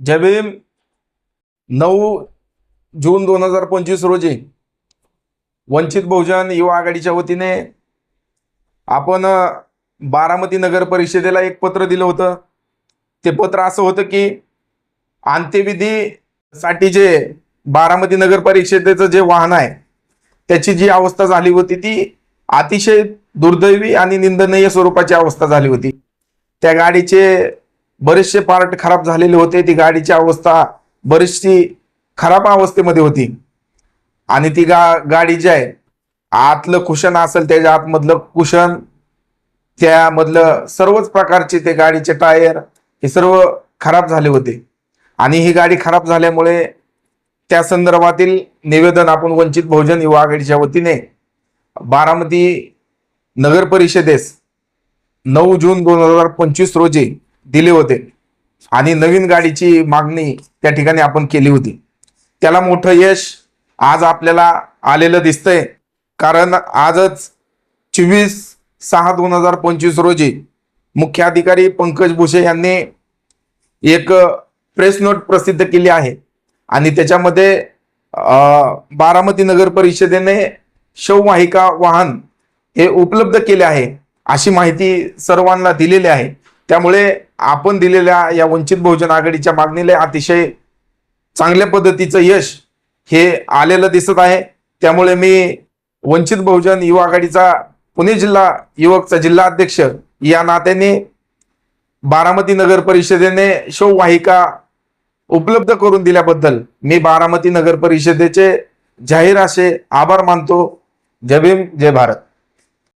ज्यावेळी नऊ जून दोन हजार पंचवीस रोजी वंचित बहुजन युवा आघाडीच्या वतीने आपण बारामती नगर परिषदेला एक पत्र दिलं होतं. ते पत्र असं होतं की अंत्यविधीसाठी जे बारामती नगर परिषदेचं जे वाहन आहे त्याची जी अवस्था झाली होती ती अतिशय दुर्दैवी आणि निंदनीय स्वरूपाची अवस्था झाली होती. त्या गाडीचे बरेचसे पार्ट खराब झालेले होते ती गाडीची अवस्था बरीचशी खराब अवस्थेमध्ये होती. आणि ती गा गाडी जी आहे आतलं कुशन असेल त्याच्या आतमधलं कुशन त्यामधलं सर्वच प्रकारचे ते गाडीचे टायर हे सर्व खराब झाले होते. आणि ही गाडी खराब झाल्यामुळे त्या संदर्भातील निवेदन आपण वंचित बहुजन युवा आघाडीच्या वतीने बारामती नगर परिषदेस नऊ जून दोन हजार पंचवीस रोजी दिले होते. आणि नवीन गाडीची मागणी त्या ठिकाणी आपण केली होती. त्याला मोठं यश आज आपल्याला आलेलं दिसतंय. कारण आजच चोवीस सहा दोन हजार पंचवीस रोजी मुख्य अधिकारी पंकज भुसे यांनी एक प्रेस नोट प्रसिद्ध केली आहे. आणि त्याच्यामध्ये बारामती नगर परिषदेने शववाहिका वाहन हे उपलब्ध केले आहे अशी माहिती सर्वांना दिलेली आहे. त्यामुळे आपण दिलेल्या या वंचित बहुजन आघाडीच्या मागणीला अतिशय चांगल्या पद्धतीचं यश हे आलेलं दिसत आहे. त्यामुळे मी वंचित बहुजन युवा आघाडीचा पुणे जिल्हा युवकचा जिल्हा अध्यक्ष या नात्याने बारामती नगर परिषदेने शोवाहिका उपलब्ध करून दिल्याबद्दल मी बारामती नगर परिषदेचे जाहीर असे आभार मानतो. जय भीम जय भारत.